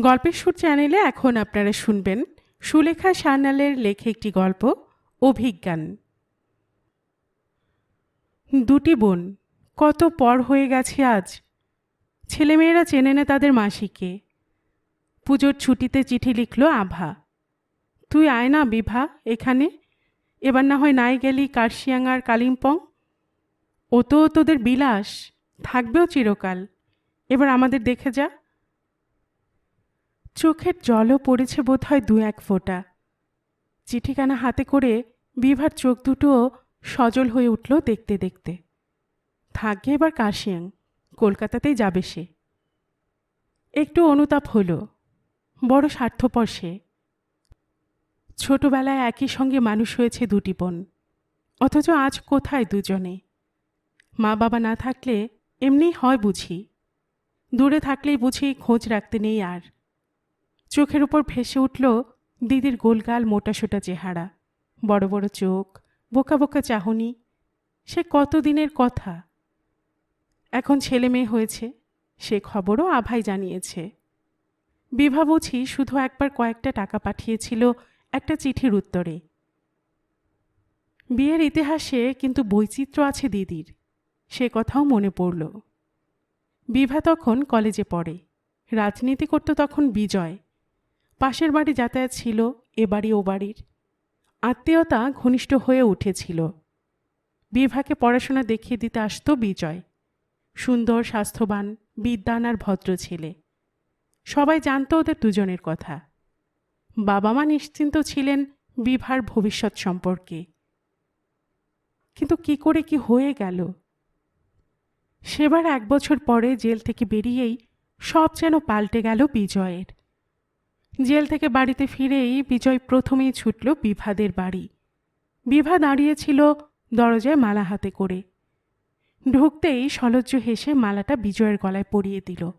গল্পের সুর চ্যানেলে এখন আপনারা শুনবেন সুলেখা সান্যালের লেখে একটি গল্প, অভিজ্ঞান। দুটি বোন, কত পর হয়ে গেছে আজ? ছেলেমেয়েরা চেনে না তাদের মাসিকে। পুজোর ছুটিতে চিঠি লিখল আভা। তুই আয় না বিভা এখানে, এবার না হয় নাই গেলি কার্শিয়াঙ্গার কালিম্পং? ও তো তোদের বিলাস, থাকবেও চিরকাল। এবার আমাদের দেখে যা। চোখের জলও পড়েছে বোধহয় দু এক ফোঁটা। চিঠিখানা হাতে করে বিভার চোখ দুটোও সজল হয়ে উঠল দেখতে দেখতে। থাকবে এবার কাশিয়াং, কলকাতাতেই যাবে সে। একটু অনুতাপ হলো, বড় স্বার্থপর সে। ছোটবেলায় একই সঙ্গে মানুষ হয়েছে দুটি বোন, অথচ আজ কোথায় দুজনে? মা বাবা না থাকলে এমনি হয় বুঝি, দূরে থাকলেই বুঝি খোঁজ রাখতে নেই আর। চোখের উপর ভেসে উঠল দিদির গোলগাল মোটাসোটা চেহারা। বড় বড় চোখ, বোকা বোকা চাহনি। সে কতদিনের কথা? এখন ছেলে মেয়ে হয়েছে, সে খবরও আভাই জানিয়েছে। বিভা বুঝি শুধু একবার কয়েকটা টাকা পাঠিয়েছিল একটা চিঠির উত্তরে। বিয়ের ইতিহাসে কিন্তু বৈচিত্র্য আছে দিদির, সে কথাও মনে পড়ল। বিভা তখন কলেজে পড়ে, রাজনীতি করত তখন বিজয় পাশের বাড়ি যাতায়াত ছিল এ বাড়ি ও বাড়ির। আত্মীয়তা ঘনিষ্ঠ হয়ে উঠেছিল। বিভাকে পড়াশোনা দেখিয়ে দিতে আসতো বিজয়। সুন্দর, স্বাস্থ্যবান, বিদ্যান আর ভদ্র ছেলে। সবাই জানত ওদের দুজনের কথা। বাবা মা নিশ্চিন্ত ছিলেন বিভার ভবিষ্যৎ সম্পর্কে। কিন্তু কি করে কি হয়ে গেল? সেবার এক বছর পরে জেল থেকে বেরিয়েই সব যেন পাল্টে গেল বিজয়ের। জেল থেকে বাড়িতে ফিরেই বিজয় প্রথমেই ছুটল বিভাদের বাড়ি। বিভা দাঁড়িয়েছিল দরজায় মালা হাতে করে। ঢুকতেই সলজ্জ হেসে মালাটা বিজয়ের গলায় পরিয়ে দিল।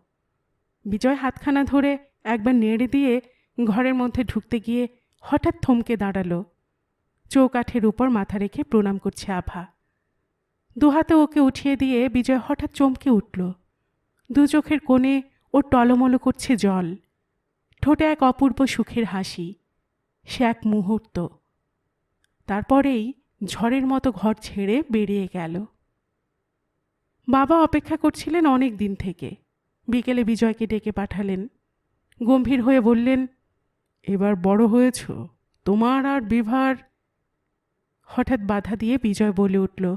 বিজয় হাতখানা ধরে একবার নেড়ে দিয়ে ঘরের মধ্যে ঢুকতে গিয়ে হঠাৎ থমকে দাঁড়াল। চৌকাঠের উপর মাথা রেখে প্রণাম করছে আভা। দুহাতে ওকে উঠিয়ে দিয়ে বিজয় হঠাৎ চমকে উঠল। দু চোখের কোণে ও টলমলো করছে জল। ঠোঁটে এক অপূর্ব সুখের হাসি, সে এক মুহূর্ত। তারপরেই ঝড়ের মতো ঘর ছেড়ে বেরিয়ে গেল। বাবা অপেক্ষা করছিলেন অনেক দিন থেকে। বিকেলে বিজয়কে ডেকে পাঠালেন। গম্ভীর হয়ে বললেন, এবার বড় হয়েছ, তোমার আর বিভার হঠাৎ বাধা দিয়ে বিজয় বলে উঠল,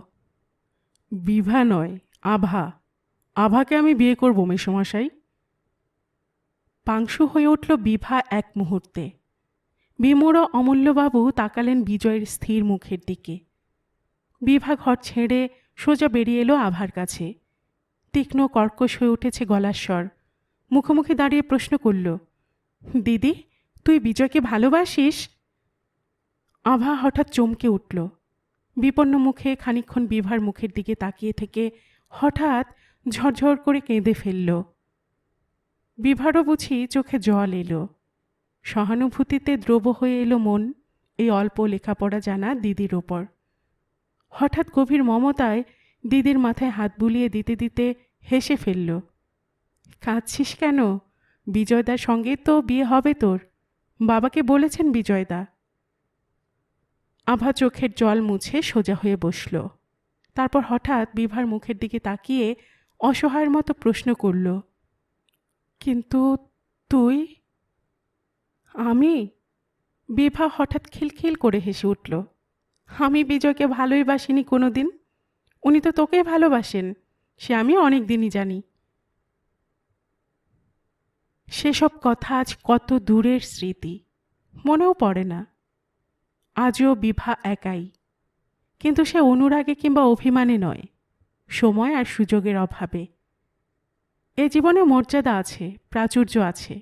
বিভা নয়, আভা। আভাকে আমি বিয়ে করব মেসমশাই। পাংশু হয়ে উঠল বিভা এক মুহূর্তে। বিমোড় অমূল্যবাবু তাকালেন বিজয়ের স্থির মুখের দিকে। বিভা ঘর ছেড়ে সোজা বেরিয়ে এলো আভার কাছে। তীক্ষ্ণ কর্কশ হয়ে উঠেছে গলার স্বর মুখোমুখি দাঁড়িয়ে প্রশ্ন করল, দিদি, তুই বিজয়কে ভালোবাসিস? আভা হঠাৎ চমকে উঠল। বিপন্ন মুখে খানিক্ষণ বিভার মুখের দিকে তাকিয়ে থেকে হঠাৎ ঝরঝর করে কেঁদে ফেলল। বিভারও বুঝি চোখে জল এলো। সহানুভূতিতে দ্রব হয়ে এলো মন এই অল্প লেখাপড়া জানা দিদির ওপর। হঠাৎ গভীর মমতায় দিদির মাথায় হাত বুলিয়ে দিতে দিতে হেসে ফেলল। কাঁদছিস কেন? বিজয়দার সঙ্গে তো বিয়ে হবে তোর। বাবাকে বলেছেন বিজয়দা। আভা চোখের জল মুছে সোজা হয়ে বসল। তারপর হঠাৎ বিভার মুখের দিকে তাকিয়ে অসহায়ের মতো প্রশ্ন করল। কিন্তু তুই? আমি? বিভা হঠাৎ খিলখিল করে হেসে উঠল, আমি বিজয়কে ভালোই বাসিনি কোনো দিন উনি তো তোকে ভালোবাসেন, সে আমি অনেক দিনই জানি। সেসব কথা আজ কত দূরের স্মৃতি, মনেও পড়ে না। আজও বিভা একাই, কিন্তু সে অনুরাগে কিংবা অভিমানে নয়, সময় আর সুযোগের অভাবে। এ জীবনে মর্যাদা আছে, প্রাচুর্য আছে,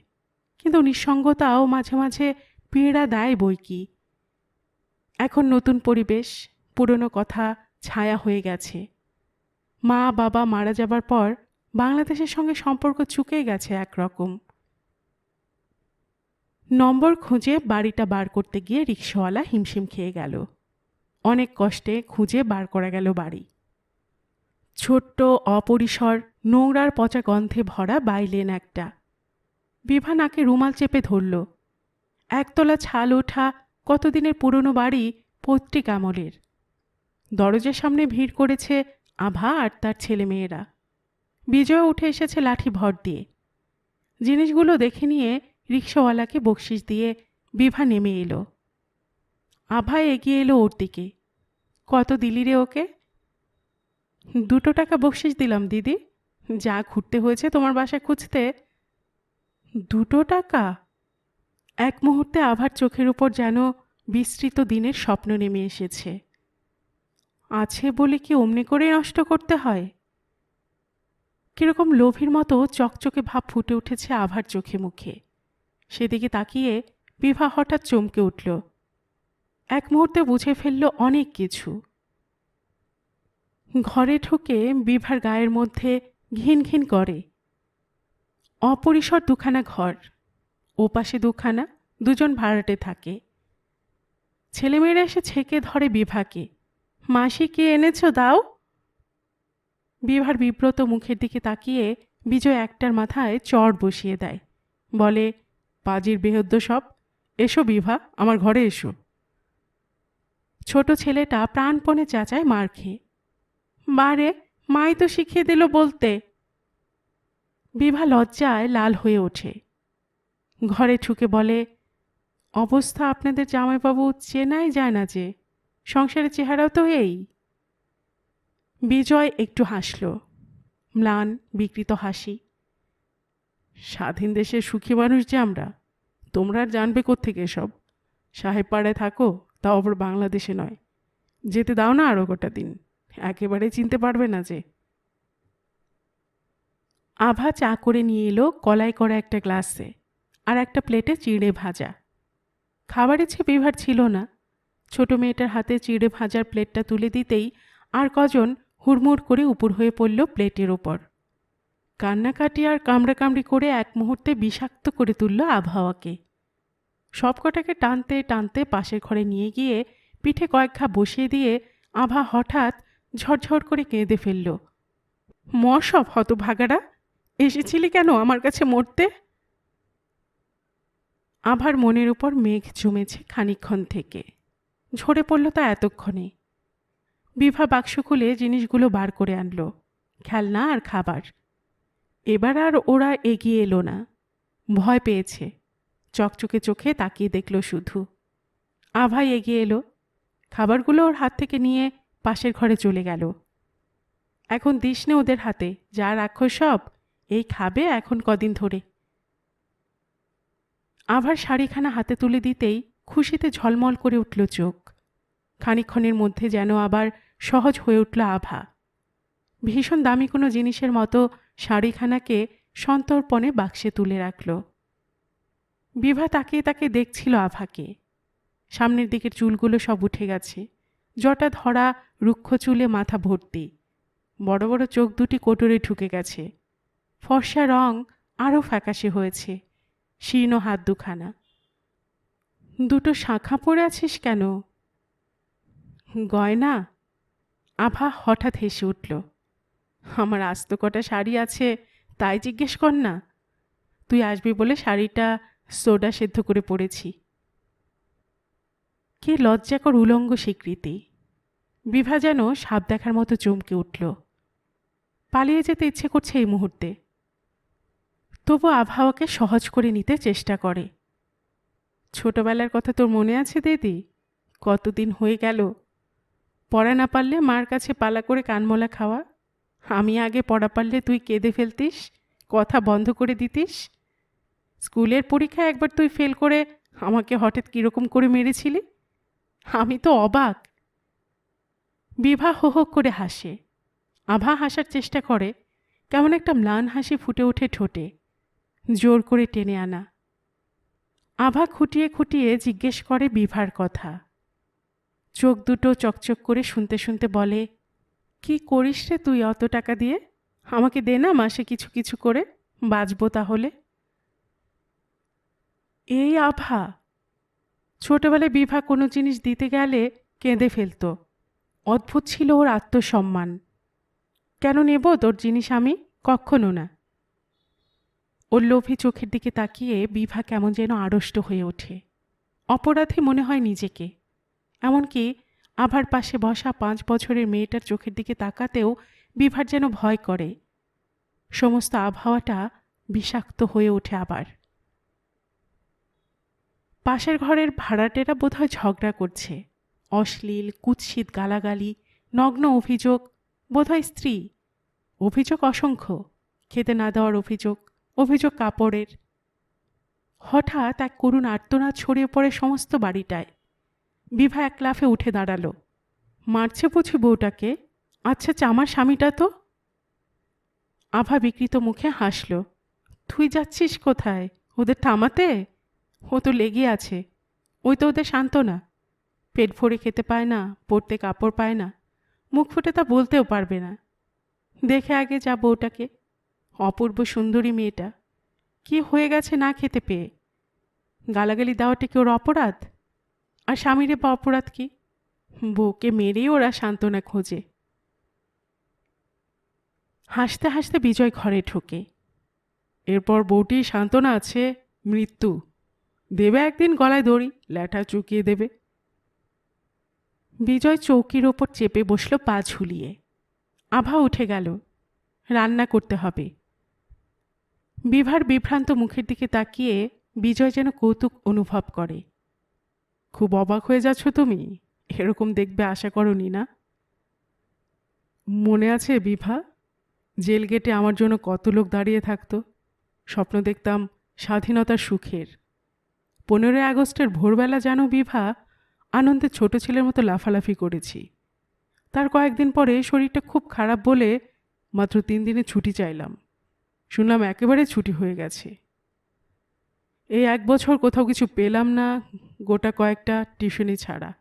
কিন্তু নিঃসঙ্গতাও মাঝে মাঝে পীড়া দেয় বই কি। এখন নতুন পরিবেশ, পুরনো কথা ছায়া হয়ে গেছে। মা, বাবা মারা যাবার পর বাংলাদেশের সঙ্গে সম্পর্ক চুকে গেছে একরকম। নম্বর খুঁজে বাড়িটা বার করতে গিয়ে রিক্সাওয়ালা হিমশিম খেয়ে গেল। অনেক কষ্টে খুঁজে বার করা গেল বাড়ি। ছোট্ট অপরিসর নোংরার পচা গন্ধে ভরা বাইলেন একটা। বিভা নাকে রুমাল চেপে ধরল। একতলা ছাল ওঠা কতদিনের পুরনো বাড়ি পৈতৃক আমলের। দরজার সামনে ভিড় করেছে আভা আর তার ছেলেমেয়েরা। বিজয় উঠে এসেছে লাঠি ভর দিয়ে। জিনিসগুলো দেখে নিয়ে রিক্সাওয়ালাকে বকশিস দিয়ে বিভা নেমে এলো। আভা এগিয়ে এলো ওর দিকে। কত দিলি রে ওকে? দুটো টাকা বকশিস দিলাম, দিদি। যা ঘুরতে হয়েছে তোমার বাসায় খুঁজতে, দুটো টাকা? এক মুহূর্তে আভার চোখের উপর যেন বিস্তৃত দিনের স্বপ্ন নেমে এসেছে। আছে বলে কি অমনি করে নষ্ট করতে হয়? কীরকম লোভীর মতো চকচকে ভাব ফুটে উঠেছে আভার চোখে মুখে। সেদিকে তাকিয়ে বিভা হঠাৎ চমকে উঠল। এক মুহূর্তে বুঝে ফেলল অনেক কিছু। ঘরে ঢুকে বিভার গায়ের মধ্যে ঘিন ঘিন করে। অপরিসর দুখানা ঘর, ওপাশে দুখানা, দুজন ভাড়াটে থাকে। ছেলেমেয়েরা এসে ছেকে ধরে বিভাকে। মাসি, কে এনেছ দাও? বিভার বিব্রত মুখের দিকে তাকিয়ে বিজয় একটার মাথায় চড় বসিয়ে দেয়। বলে, পাজির বেহদ্য সব, এসো বিভা, আমার ঘরে এসো। ছোট ছেলেটা প্রাণপণে চাচায় মার খেয়ে। বারে মাই তো শিখিয়ে দিল বলতে। বিভা লজ্জায় লাল হয়ে ওঠে। ঘরে ঠুকে বলে, অবস্থা আপনাদের জামাইবাবু চেনাই যায় না যে, সংসারের চেহারাও তো এই। বিজয় একটু হাসল। ম্লান, বিকৃত হাসি। স্বাধীন দেশের সুখী মানুষ যে আমরা, তোমরা আর জানবে কোত্থেকে সব সাহেব পাড়ায় থাকো তাও আবার বাংলাদেশে নয়। যেতে দাও না আরও গোটা দিন। একেবারে চিনতে পারবে না যে। আভা চা করে নিয়ে এলো কলাই করা একটা গ্লাসে আর একটা প্লেটে চিড়ে ভাজা। খাবারের চেয়ে বিভার ছিল না, ছোট মেয়েটার হাতে চিড়ে ভাজার প্লেটটা তুলে দিতেই আর কজন হুড়মুড় করে উপর হয়ে পড়ল প্লেটের ওপর। কান্নাকাটি আর কামড়াকামড়ি করে এক মুহূর্তে বিষাক্ত করে তুলল আবহাওয়াকে। সবকটাকে টানতে টানতে পাশের ঘরে নিয়ে গিয়ে পিঠে কয়েক ঘা বসিয়ে দিয়ে আভা হঠাৎ ঝরঝর করে কেঁদে ফেলল। মসব হতভাগারা, এসেছিলি কেন আমার কাছে মরতে? আভার মনের উপর মেঘ জমেছে খানিক্ষণ থেকে। ঝরে পড়ল তা এতক্ষণে। বিভা বাক্স খুলে জিনিসগুলো বার করে আনলো, খেলনা আর খাবার। এবার আর ওরা এগিয়ে এলো না। ভয় পেয়েছে। চকচকে চোখে তাকিয়ে দেখল শুধু। আভাই এগিয়ে এলো। খাবারগুলো ওর হাত থেকে নিয়ে পাশের ঘরে চলে গেল। এখন দিস নে ওদের হাতে, যা রাখো সব, এই খাবে এখন কদিন ধরে। আভার শাড়িখানা হাতে তুলে দিতেই খুশিতে ঝলমল করে উঠল চোখ। খানিক্ষণের মধ্যে যেন আবার সহজ হয়ে উঠল আভা। ভীষণ দামি কোনো জিনিসের মতো শাড়িখানাকে সন্তর্পণে বাক্সে তুলে রাখল। বিভা তাকিয়ে তাকে দেখছিল আভাকে। সামনের দিকের চুলগুলো সব উঠে গেছে। জটা ধরা রুক্ষ চুলে মাথা ভর্তি। বড় বড় চোখ দুটি কোটরে ঢুকে গেছে। ফর্সা রং আরও ফ্যাকাশে হয়েছে, শীর্ণ হাত দুখানা। দুটো শাখা পড়ে আছিস কেন? গয়না? আভা হঠাৎ হেসে উঠল, আমার আস্ত কটা শাড়ি আছে তাই জিজ্ঞেস কর না। তুই আসবি বলে শাড়িটা সোডা সেদ্ধ করে পড়েছি কে লজ্জাকর উলঙ্গ স্বীকৃতি। বিভা যেন সাপ দেখার মতো চমকে উঠল। পালিয়ে যেতে ইচ্ছে করছে এই মুহূর্তে। তবু আবহাওয়াকে সহজ করে নিতে চেষ্টা করে। ছোটবেলার কথা তোর মনে আছে দিদি? কতদিন হয়ে গেল? পড়া না পারলে মার কাছে পালা করে কানমলা খাওয়া? আমি আগে পড়া পারলে তুই কেঁদে ফেলতিস? কথা বন্ধ করে দিতিস? স্কুলের পরীক্ষায় একবার তুই ফেল করে আমাকে হঠাৎ কীরকম করে মেরেছিলি? আমি তো অবাক। বিভা হো হো করে হাসে। আভা হাসার চেষ্টা করে, কেমন একটা ম্লান হাসি ফুটে ওঠে ঠোঁটে, জোর করে টেনে আনা। আভা খুঁটিয়ে খুঁটিয়ে জিজ্ঞেস করে বিভার কথা। চোখ দুটো চকচক করে শুনতে শুনতে বলে, কি করিস রে তুই অত টাকা দিয়ে? আমাকে দে না মাসে কিছু কিছু করে, বাঁচবো তাহলে? এই আভা। ছোটবেলায় বিভা কোনো জিনিস দিতে গেলে কেঁদে ফেলত। অদ্ভুত ছিল ওর আত্মসম্মান। কেন নেব তোর জিনিস আমি? কখনো না। ওর লোভে চোখের দিকে তাকিয়ে বিভা কেমন যেন আড়ষ্ট হয়ে ওঠে। অপরাধী মনে হয় নিজেকে। এমনকি আভার পাশে বসা পাঁচ বছরের মেয়েটার চোখের দিকে তাকাতেও বিভার যেন ভয় করে। সমস্ত আবহাওয়াটা বিষাক্ত হয়ে ওঠে আবার। পাশের ঘরের ভাড়াটেরা বোধহয় ঝগড়া করছে। অশ্লীল কুৎসিত গালাগালি নগ্ন অভিযোগ বোধহয় স্ত্রী। অভিযোগ অসংখ্য। খেতে না দেওয়ার অভিযোগ অভিযোগ কাপড়ের। হঠাৎ এক করুণ আর্তনাদ ছড়িয়ে পড়ে সমস্ত বাড়িটায়। বিভা এক লাফে উঠে দাঁড়াল। মারছে বুঝি বউটাকে? আচ্ছা আচ্ছা, আমার স্বামীটা তো? আভা বিকৃত মুখে হাসল। তুই যাচ্ছিস কোথায়? ওদের থামাতে? ও তো লেগে আছে। ওই তো ওদের সান্ত্বনা। পেট ভরে খেতে পায় না, পড়তে কাপড় পায় না, মুখ ফুটে তা বলতেও পারবে না। দেখে আগে যা বউটাকে, অপূর্ব সুন্দরী মেয়েটা, কি হয়ে গেছে না খেতে পেয়ে? গালাগালি দেওয়াটা কি ওর অপরাধ? আর স্বামীরে বা অপরাধ কি? বউকে মেরেই ওরা সান্ত্বনা খোঁজে। হাসতে হাসতে বিজয় ঘরে ঢোকে। এরপর বউটি সান্ত্বনা আছে, মৃত্যু। দেবে একদিন গলায় দড়ি ল্যাঠা চুকিয়ে দেবে। বিজয় চৌকির ওপর চেপে বসল পা ঝুলিয়ে। আভা উঠে গেল। রান্না করতে হবে। বিভার বিভ্রান্ত মুখের দিকে তাকিয়ে বিজয় যেন কৌতুক অনুভব করে। খুব অবাক হয়ে যাচ্ছ তুমি? এরকম দেখবে আশা করনি না? মনে আছে বিভা? জেল গেটে আমার জন্য কত লোক দাঁড়িয়ে থাকতো। স্বপ্ন দেখতাম স্বাধীনতার সুখের। পনেরোই আগস্টের ভোরবেলা যেন বিভা আনন্দে ছোট ছেলের মতো লাফালাফি করেছি। তার কয়েকদিন পরে শরীরটা খুব খারাপ বলে মাত্র তিন দিনে ছুটি চাইলাম। শুনলাম একেবারে ছুটি হয়ে গেছে। এই এক বছর কোথাও কিছু পেলাম না, গোটা কয়েকটা টিউশনি ছাড়া।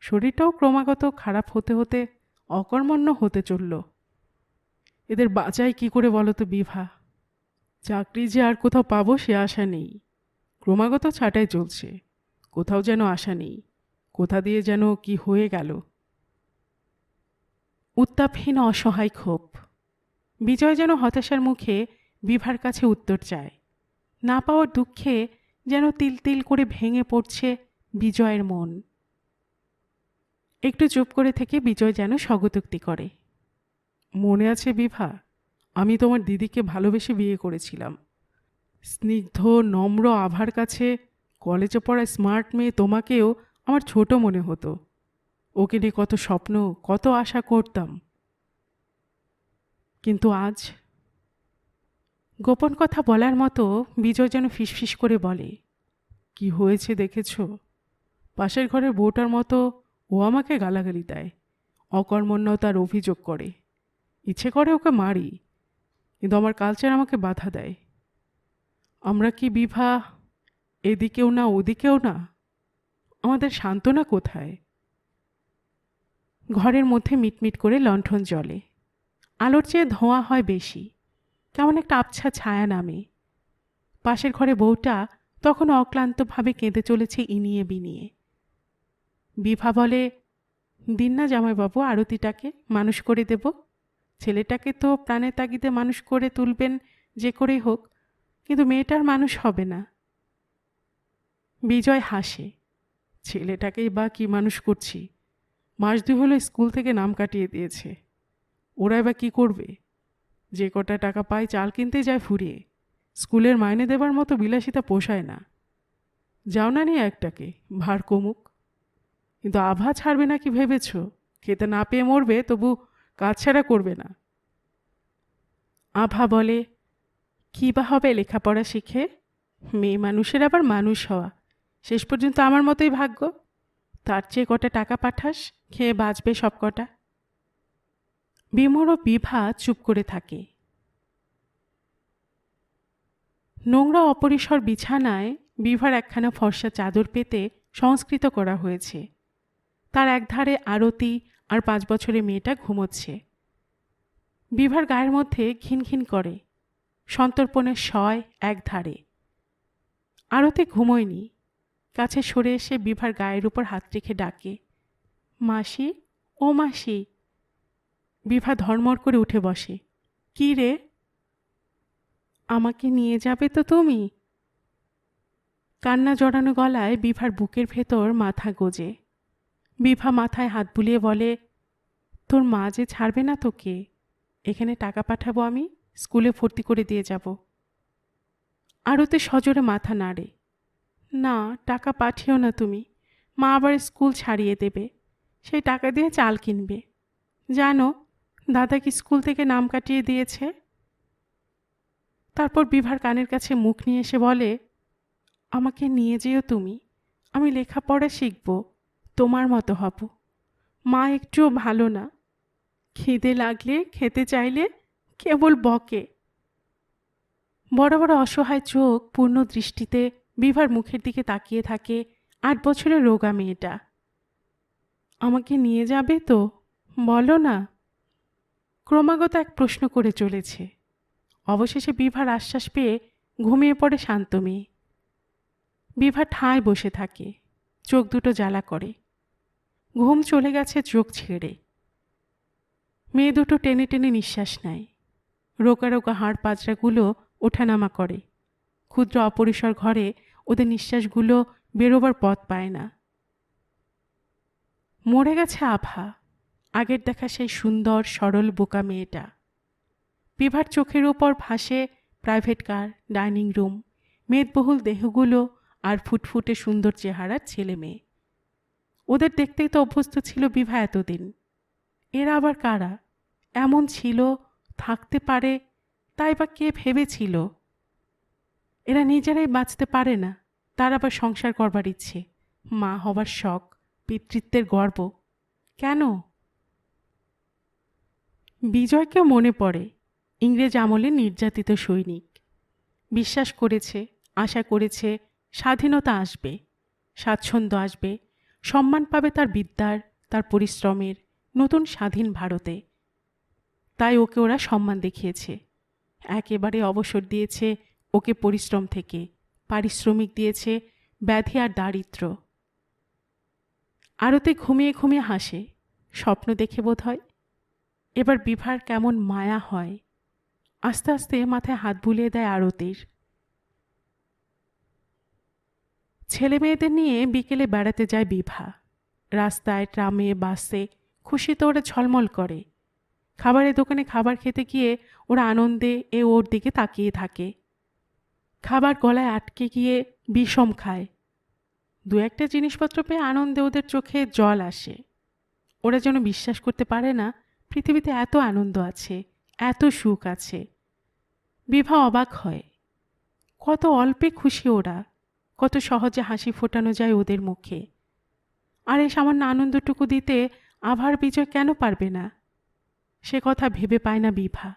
শরীরটাও ক্রমাগত খারাপ হতে হতে অকর্মণ্য হতে চলল। এদের বাঁচাই কি করে বলো তো বিভা? চাকরি যে আর কোথাও পাবো সে আশা নেই। ক্রমাগত ছাটাই চলছে। কোথাও যেন আশা নেই। কোথা দিয়ে যেন কি হয়ে গেল। উত্তাপহীন অসহায় ক্ষোভ। বিজয় যেন হতাশার মুখে বিভার কাছে উত্তর চায়। না পাওয়ার দুঃখে যেন তিল তিল করে ভেঙে পড়ছে বিজয়ের মন। একটু চুপ করে থেকে বিজয় যেন স্বগতোক্তি করে। মনে আছে বিভা, আমি তোমার দিদিকে ভালোবেসে বিয়ে করেছিলাম। স্নিগ্ধ, নম্র, আভার কাছে কলেজে পড়া স্মার্ট মেয়ে তোমাকেও আমার ছোট মনে হতো। ওকে নিয়ে কত স্বপ্ন, কত আশা করতাম। কিন্তু আজ গোপন কথা বলার মতো বিজয় যেন ফিসফিস করে বলে, কি হয়েছে দেখেছ? পাশের ঘরের বউটার মতো ও আমাকে গালাগালি দেয়, অকর্মণ্যতার অভিযোগ করে। ইচ্ছে করে ওকে মারি, কিন্তু আমার কালচার আমাকে বাধা দেয়। আমরা কি বিভা? এদিকেও না, ওদিকেও না? আমাদের সান্ত্বনা কোথায়? ঘরের মধ্যে মিটমিট করে লণ্ঠন জ্বলে। আলোর চেয়ে ধোঁয়া হয় বেশি। কেমন একটা আবছা ছায়া নামে। পাশের ঘরে বউটা তখন অক্লান্তভাবে কেঁদে চলেছে ইনিয়ে বিনিয়ে। বিভা বলে, দিন না জামাইবাবু, আরতিটাকে মানুষ করে দেব। ছেলেটাকে তো প্রাণের তাগিদে মানুষ করে তুলবেন যে করেই হোক, কিন্তু মেয়েটার মানুষ হবে না। বিজয় হাসে। ছেলেটাকেই বা কি মানুষ করছি? মাস দুই হলো স্কুল থেকে নাম কাটিয়ে দিয়েছে। ওরা বা কী করবে? যে কটা টাকা পায় চাল কিনতে যায় ফুরিয়ে। স্কুলের মাইনে দেবার মতো বিলাসিতা পোষায় না। যাও না নিয়ে একটাকে, ভার কমুক। কিন্তু আভা ছাড়বে না কি ভেবেছ? খেতে না পেয়ে মরবে তবু কাজ ছাড়া করবে না। আভা বলে, কী বা হবে লেখাপড়া শিখে? মেয়ে মানুষের আবার মানুষ হওয়া। শেষ পর্যন্ত আমার মতোই ভাগ্য। তার চেয়ে কটা টাকা পাঠাস, খেয়ে বাঁচবে সব কটা। বিমর ও বিভা চুপ করে থাকে। নোংরা অপরিসর বিছানায় বিভার একখানা ফর্সা চাদর পেতে সংস্কৃত করা হয়েছে। তার একধারে আরতি আর পাঁচ বছরের মেয়েটা ঘুমোচ্ছে। বিভার গায়ের মধ্যে ঘিনঘিন করে। সন্তর্পণের শয় একধারে। আরতি ঘুমোয়নি। কাছে সরে এসে বিভার গায়ের উপর হাত রেখে ডাকে, মাসি, ও মাসি। বিভা ধর্মর করে উঠে বসে, কি রে? আমাকে নিয়ে যাবে তো তুমি? কান্না জড়ানো গলায় বিভার বুকের ভেতর মাথা গোজে। বিভা মাথায় হাত বুলিয়ে বলে, তোর মা যে ছাড়বে না তোকে, এখানে টাকা পাঠাবো আমি, স্কুলে ভর্তি করে দিয়ে যাব। আরতে সজোরে মাথা নাড়ে। না, টাকা পাঠিও না তুমি। মা আবার স্কুল ছাড়িয়ে দেবে। সেই টাকা দিয়ে চাল কিনবে। জানো, দাদা কি স্কুল থেকে নাম কাটিয়ে দিয়েছে? তারপর বিভার কানের কাছে মুখ নিয়ে এসে বলে, আমাকে নিয়ে যেও তুমি। আমি লেখাপড়া শিখব। তোমার মতো হব। মা একটুও ভালো না। খিদে লাগলে, খেতে চাইলে কেবল বকে। বড় বড় অসহায় চোখ পূর্ণ দৃষ্টিতে বিভার মুখের দিকে তাকিয়ে থাকে। আট বছরের রোগা মেয়েটা। আমাকে নিয়ে যাবে তো? বলো না। ক্রমাগত এক প্রশ্ন করে চলেছে। অবশেষে বিভার আশ্বাস পেয়ে ঘুমিয়ে পড়ে শান্ত মেয়ে। বিভা ঠায় বসে থাকে, চোখ দুটো জ্বালা করে। ঘুম চলে গেছে চোখ ছেড়ে। মেয়ে দুটো টেনে টেনে নিঃশ্বাস নেয়। রোকা রোকা হাড় পাজরাগুলো ওঠানামা করে। ক্ষুদ্র অপরিসর ঘরে ওদের নিঃশ্বাসগুলো বেরোবার পথ পায় না। মরে গেছে আভা। আগের দেখা সেই সুন্দর, সরল বোকা মেয়েটা। বিভার চোখের ওপর ভাসে প্রাইভেট কার, ডাইনিং রুম, মেদবহুল দেহগুলো আর ফুটফুটে সুন্দর চেহারার ছেলে মেয়ে। ওদের দেখতেই তো অভ্যস্ত ছিল বিভা এতদিন। এরা আবার কারা? এমন ছিল, থাকতে পারে, তাই বা কে ভেবেছিল? এরা নিজেরাই বাঁচতে পারে না। তার আবার সংসার করবার ইচ্ছে। মা হবার শখ, পিতৃত্বের গর্ব। কেন? বিজয়কে মনে পড়ে, ইংরেজ আমলে নির্যাতিত সৈনিক। বিশ্বাস করেছে, আশা করেছে, স্বাধীনতা আসবে, স্বাচ্ছন্দ্য আসবে, সম্মান পাবে তার বিদ্যার, তার পরিশ্রমের, নতুন স্বাধীন ভারতে। তাই ওকে ওরা সম্মান দেখিয়েছে। একেবারে অবসর দিয়েছে ওকে পরিশ্রম থেকে। পারিশ্রমিক দিয়েছে ব্যাধি আর দারিদ্র। আরতে ঘুমিয়ে ঘুমিয়ে হাসে। স্বপ্ন দেখে বোধ হয় এবার বিভার কেমন মায়া হয়। আস্তে আস্তে মাথায় হাত বুলিয়ে দেয় আরতির। ছেলে মেয়েদের নিয়ে বিকেলে বেড়াতে যায় বিভা। রাস্তায়, ট্রামে, বাসে খুশিতে ওরা ঝলমল করে। খাবারের দোকানে খাবার খেতে গিয়ে ওরা আনন্দে এ ওর দিকে তাকিয়ে থাকে। খাবার গলায় আটকে গিয়ে বিষম খায়। দু একটা জিনিসপত্র পেয়ে আনন্দে ওদের চোখে জল আসে। ওরা যেন বিশ্বাস করতে পারে না, পৃথিবীতে এত আনন্দ আছে, এত সুখ আছে। বিভা অবাক হয়। কত অল্পে খুশি ওরা, কত সহজে হাসি ফোটানো যায় ওদের মুখে। আর এই সামান্য আনন্দটুকু দিতে আভার বিজয় কেন পারবে না? সে কথা ভেবে পায় না বিভা।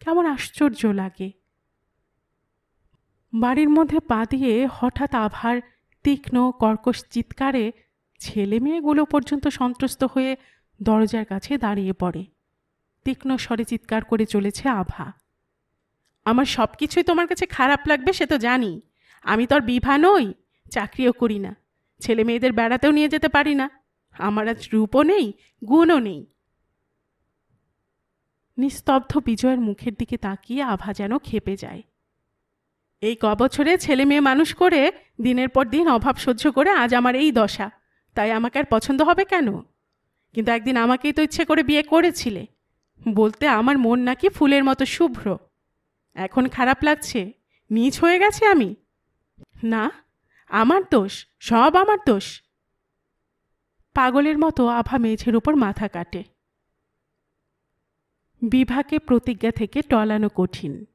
কেমন আশ্চর্য লাগে। বাড়ির মধ্যে পা দিয়ে হঠাৎ আভার, তীক্ষ্ণ, কর্কশ চিৎকারে ছেলে মেয়েগুলো পর্যন্ত সন্ত্রস্ত হয়ে দরজার কাছে দাঁড়িয়ে পড়ে। তীক্ষ্ণ স্বরে চিৎকার করে চলেছে আভা। আমার সব কিছুই তোমার কাছে খারাপ লাগবে, সে তো জানি। আমি তো আর বিভা নই, চাকরিও করি না। ছেলে মেয়েদের বেড়াতেও নিয়ে যেতে পারি না। আমার আজ রূপও নেই, গুণও নেই। নিস্তব্ধ বিজয়ের মুখের দিকে তাকিয়ে আভা যেন খেপে যায়। এই ক বছরে ছেলে মেয়ে মানুষ করে দিনের পর দিন অভাব সহ্য করে আজ আমার এই দশা। তাই আমাকে আর পছন্দ হবে কেন? কিন্তু একদিন আমাকেই তো ইচ্ছে করে বিয়ে করেছিলে। বলতে আমার মন নাকি ফুলের মতো শুভ্র। এখন খারাপ লাগছে। নিচ হয়ে গেছে আমি। না, আমার দোষ, সব আমার দোষ। পাগলের মতো আভা মেঝের উপর মাথা কাটে। বিভাকে প্রতিজ্ঞা থেকে টলানো কঠিন।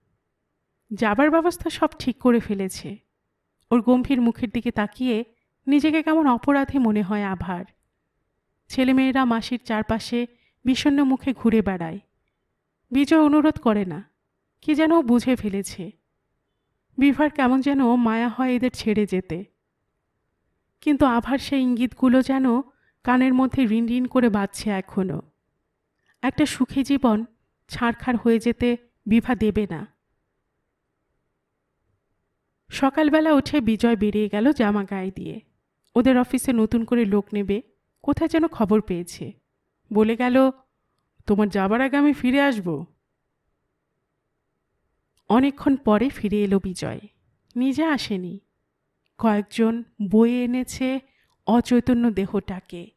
যাবার ব্যবস্থা সব ঠিক করে ফেলেছে। ওর গম্ভীর মুখের দিকে তাকিয়ে নিজেকে কেমন অপরাধী মনে হয় আভার। ছেলেমেয়েরা মাসির চারপাশে বিষণ্ণ মুখে ঘুরে বেড়ায়। বিজয় অনুরোধ করে না, কি যেন বুঝে ফেলেছে। বিভার কেমন যেন মায়া হয় এদের ছেড়ে যেতে। কিন্তু আভার সেই ইঙ্গিতগুলো যেন কানের মধ্যে রিন রিন করে বাজছে এখনও একটা সুখী জীবন ছাড়খাড় হয়ে যেতে বিভা দেবে না। সকালবেলা উঠে বিজয় বেরিয়ে গেল জামা গায়ে দিয়ে। ওদের অফিসে নতুন করে লোক নেবে, কোথায় যেন খবর পেয়েছে। বলে গেল, তোমার যাবার আগে আমি ফিরে আসব। অনেকক্ষণ পরে ফিরে এলো বিজয়। নিজে আসেনি। কয়েকজন বয়ে এনেছে অচৈতন্য দেহটাকে।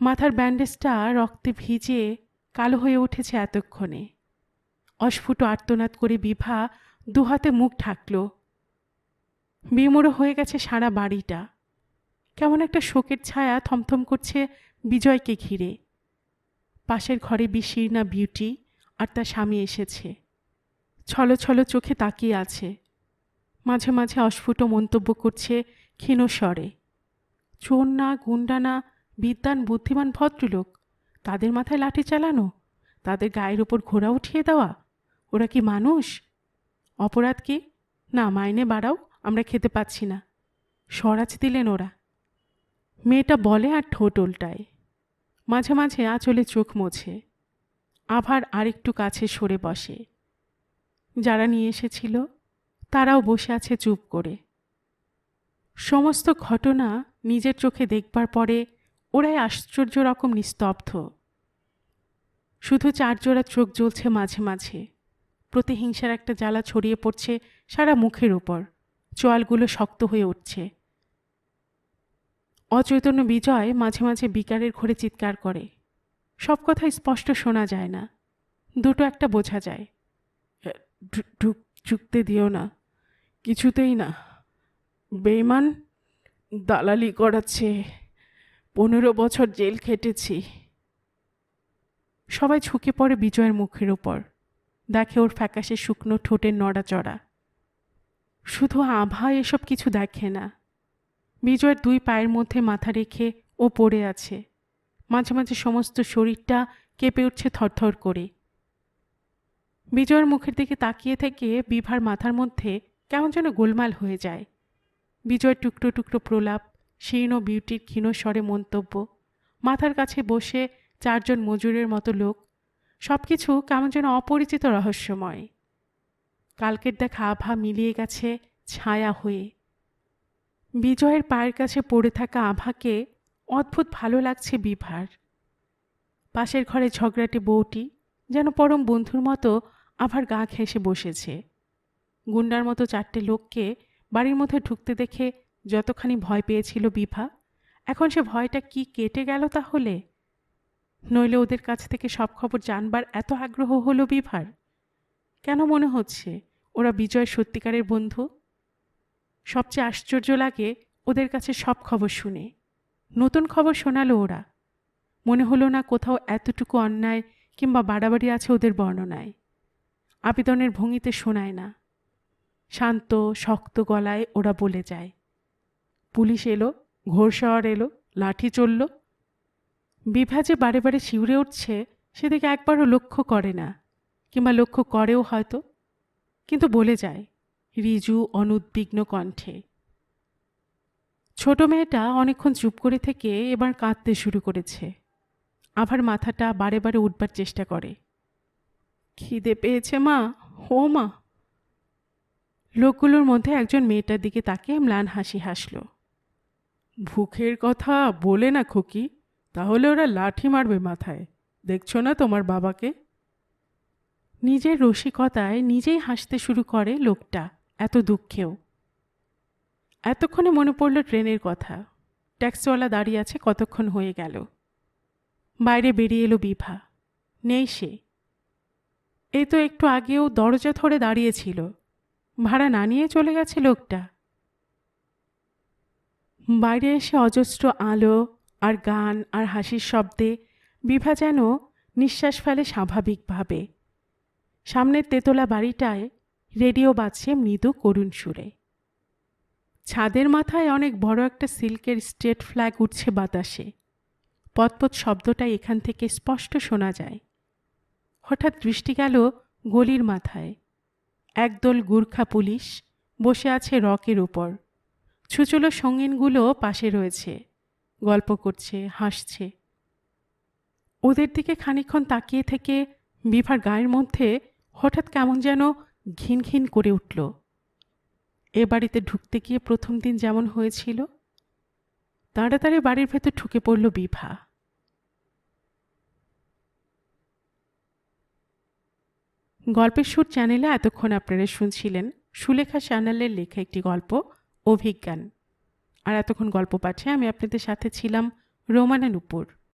মাথার ব্যান্ডেজটা রক্তে ভিজে কালো হয়ে উঠেছে এতক্ষণে। অস্ফুট আর্তনাদ করে বিভা দুহাতে মুখ ঢাকল। বিমূঢ় হয়ে গেছে সারা বাড়িটা। কেমন একটা শোকের ছায়া থমথম করছে বিজয়কে ঘিরে। পাশের ঘরে বিশির্ণা বিউটি, আর তার স্বামী এসেছে। ছলো ছলো চোখে তাকিয়ে আছে। মাঝে মাঝে অস্ফুট মন্তব্য করছে ক্ষীণস্বরে চোর না, গুন্ডা না বিদ্যান বুদ্ধিমান, ভদ্রলোক, তাদের মাথায় লাঠি চালানো, তাদের গায়ের ওপর ঘোড়া উঠিয়ে দেওয়া, ওরা কি মানুষ? অপরাধ কি? না, মাইনে বাড়াও, আমরা খেতে পাচ্ছি না। স্বরাজ দিলেন ওরা। মেয়েটা বলে আর ঠোঁট উল্টায়। মাঝে মাঝে আঁচলে চোখ মোছে। আভার আরেকটু কাছে সরে বসে। যারা নিয়ে এসেছিল, তারাও বসে আছে চুপ করে। সমস্ত ঘটনা নিজের চোখে দেখবার পরে ওরাই আশ্চর্য রকম নিস্তব্ধ। শুধু চারজোড়া চোখ জ্বলছে মাঝে মাঝে। প্রতিহিংসার একটা জ্বালা ছড়িয়ে পড়ছে সারা মুখের ওপর চোয়ালগুলো শক্ত হয়ে উঠছে। অচৈতন্য বিজয় মাঝে মাঝে বিকারের ঘরে চিৎকার করে। সব কথাই স্পষ্ট শোনা যায় না। দুটো একটা বোঝা যায়। ঢুক ঢুকতে দিও না। কিছুতেই না। বেইমান দালালি করাচ্ছে। পনেরো বছর জেল খেটেছি। সবাই ঝুঁকে পড়ে বিজয়ের মুখের ওপর দেখে ওর ফ্যাকাশে শুকনো ঠোঁটের নড়াচড়া। শুধু আভা এসব কিছু দেখে না। বিজয়ের দুই পায়ের মধ্যে মাথা রেখে ও পড়ে আছে। মাঝে মাঝে সমস্ত শরীরটা কেঁপে উঠছে থরথর করে। বিজয়ের মুখের দিকে তাকিয়ে থেকে বিভার মাথার মধ্যে কেমন যেন গোলমাল হয়ে যায়। বিজয় টুকরো টুকরো প্রলাপ, শীর্ণ বিউটির ক্ষীণ স্বরে মন্তব্য, মাথার কাছে বসে চারজন মজুরের মতো লোক সব কিছু কেমন যেন অপরিচিত রহস্যময়। কালকের দেখা আভা মিলিয়ে গেছে ছায়া হয়ে। বিজয়ের পায়ের কাছে পড়ে থাকা আভাকে অদ্ভুত ভালো লাগছে বিভার। পাশের ঘরে ঝগড়াটে বউটি যেন পরম বন্ধুর মতো আভার গা ঘেঁষে বসেছে। গুন্ডার মতো চারটে লোককে বাড়ির মধ্যে ঢুকতে দেখে যতখানি ভয় পেয়েছিল বিভা, এখন সে ভয়টা কি কেটে গেল তাহলে? নইলে ওদের কাছ থেকে সব খবর জানবার এত আগ্রহ হলো বিভার। কেন মনে হচ্ছে ওরা বিজয় সত্যিকারের বন্ধু? সবচেয়ে আশ্চর্য লাগে ওদের কাছে সব খবর শুনে। নতুন খবর শোনালো ওরা। মনে হলো না কোথাও এতটুকু অন্যায় কিংবা বাড়াবাড়ি আছে ওদের বর্ণনায়। আবেদনের ভঙ্গিতে শোনায় না। শান্ত, শক্ত গলায় ওরা বলে যায়, পুলিশ এলো, ঘোড়সাওয়ার এলো, লাঠি চলল বিভা যে বারে বারে শিউরে উঠছে সেদিকে একবারও লক্ষ্য করে না, কিংবা লক্ষ্য করেও হয়তো, কিন্তু বলে যায়, রিজু অনুদ্বিগ্ন কণ্ঠে। ছোট মেয়েটা অনেকক্ষণ চুপ করে থেকে এবার কাঁদতে শুরু করেছে। আবার মাথাটা বারে বারে উঠবার চেষ্টা করে। খিদে পেয়েছে মা, ও মা। লোকগুলোর মধ্যে একজন মেয়েটার দিকে তাকিয়ে ম্লান হাসি হাসল। ভুখের কথা বলে না খুকি তাহলে ওরা লাঠি মারবে মাথায়। দেখছ না তোমার বাবাকে? নিজের রসিকতায় নিজেই হাসতে শুরু করে লোকটা, এত দুঃখেও। এতক্ষণে মনে পড়ল ট্রেনের কথা। ট্যাক্সিওয়ালা দাঁড়িয়ে আছে কতক্ষণ হয়ে গেল। বাইরে বেরিয়ে এলো বিভা। নেই সে। এ তো একটু আগেও দরজা ধরে দাঁড়িয়েছিল। ভাড়া না নিয়ে চলে গেছে লোকটা। বাইরে এসে অজস্র আলো আর গান আর হাসির শব্দে বিভা যেন নিঃশ্বাস ফেলে স্বাভাবিকভাবে। সামনের তেতলা বাড়িটায় রেডিও বাজছে মৃদু করুণ সুরে। ছাদের মাথায় অনেক বড় একটা সিল্কের স্টেট ফ্ল্যাগ উঠছে বাতাসে। পতপত শব্দটা এখান থেকে স্পষ্ট শোনা যায়। হঠাৎ দৃষ্টি গেল গলির মাথায়। একদল গুর্খা পুলিশ বসে আছে রকের উপর। ছুচলো সঙ্গিনগুলো পাশে রয়েছে। গল্প করছে, হাসছে। ওদের দিকে খানিকক্ষণ তাকিয়ে থেকে বিভার গায়ের মধ্যে হঠাৎ কেমন যেন ঘিন ঘিন করে উঠল। এ বাড়িতে ঢুকতে গিয়ে প্রথম দিন যেমন হয়েছিল, তাড়াতাড়ি বাড়ির ভেতর ঢুকে পড়ল বিভা। গল্পের সুর চ্যানেলে এতক্ষণ আপনারা শুনছিলেন সুলেখা চ্যানেলের লেখা একটি গল্প, অভিজ্ঞান। আর এতক্ষণ গল্প পাঠে আমি আপনাদের সাথে ছিলাম রোমানা নুপুর।